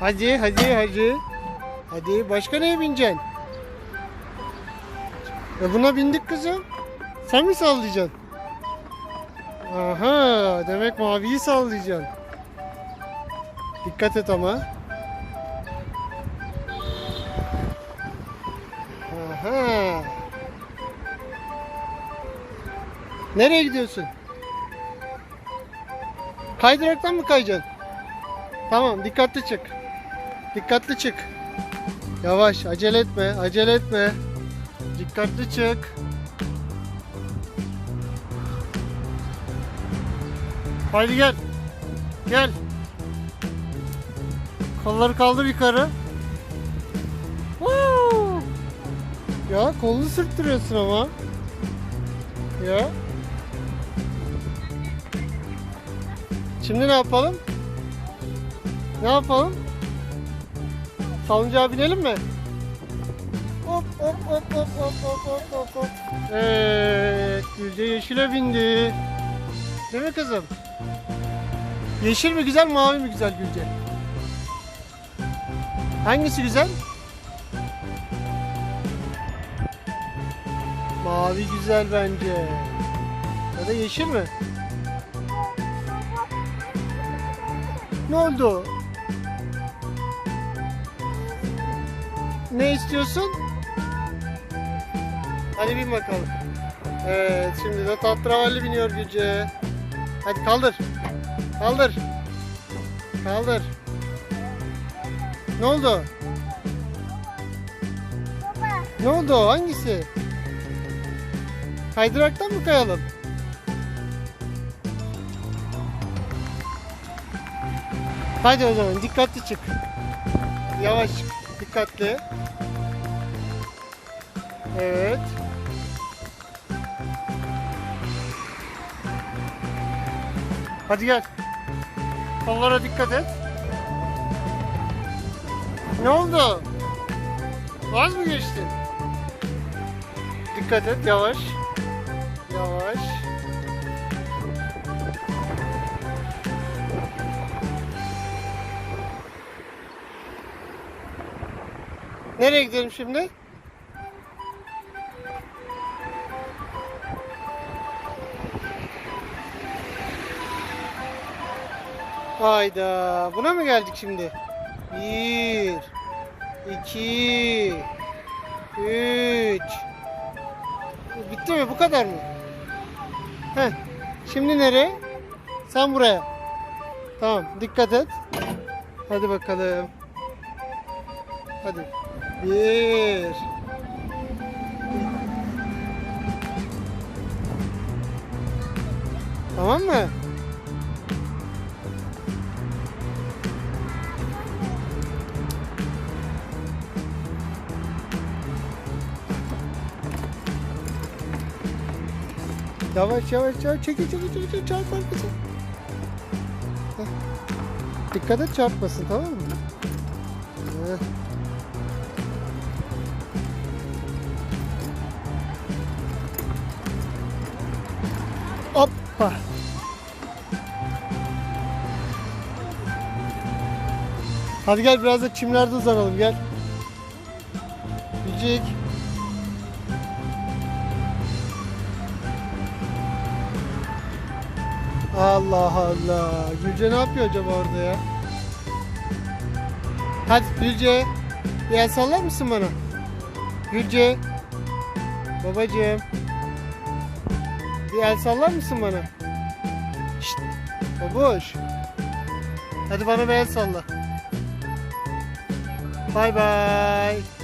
Hadi hadi hadi. Hadi başka neye bineceksin? E buna bindik kızım. Sen mi sallayacaksın? Aha demek maviyi sallayacaksın. Dikkat et ama. Aha. Nereye gidiyorsun? Kaydıraktan mı kayacaksın? Tamam dikkatli çık. Dikkatli çık. Yavaş acele etme acele etme. Dikkatli çık. Haydi gel. Gel. Kolları kaldır yukarı. Woo! Ya kolunu sürttürüyorsun ama. Ya. Şimdi ne yapalım? Ne yapalım? Salıncağa binelim mi? Hop hop hop hop hop hop hop hop hop. Evet, Gülce yeşile bindi. Değil mi kızım? Yeşil mi güzel, mavi mi güzel Gülce? Hangisi güzel? Mavi güzel bence. Ya da yeşil mi? Ne oldu? Ne istiyorsun? Hadi bin bakalım. Evet, şimdi de tatravalli biniyor Gülce. Hadi kaldır. Kaldır. Kaldır. Ne oldu? Ne oldu? Hangisi? Kaydıraktan mı kayalım? Hadi o zaman dikkatli çık. Yavaş çık. Dikkatli. Evet. Hadi gel. Kollara dikkat et. Ne oldu? Vaz mı geçtin? Dikkat et yavaş. Yavaş. Nereye gidelim şimdi? Hayda. Buna mı geldik şimdi? Bir, iki, üç. Bitti mi? Bu kadar mı? Heh. Şimdi nereye? Sen buraya. Tamam. Dikkat et. Hadi bakalım. Hadi. Bir. Tamam mı? Yavaş yavaş yavaş çekil çekil çekil çekil kızım. Heh. Dikkat et çarpmasın tamam mı? Heh. Hadi gel biraz da çimlerde uzanalım gel. Gülcük. Allah Allah. Gülce ne yapıyor acaba orada ya? Hadi Gülce. El sallar mısın bana? Gülce. Babacığım. Bir el sallar mısın bana? Şşt. Babuş. Hadi bana bir el salla. 拜拜。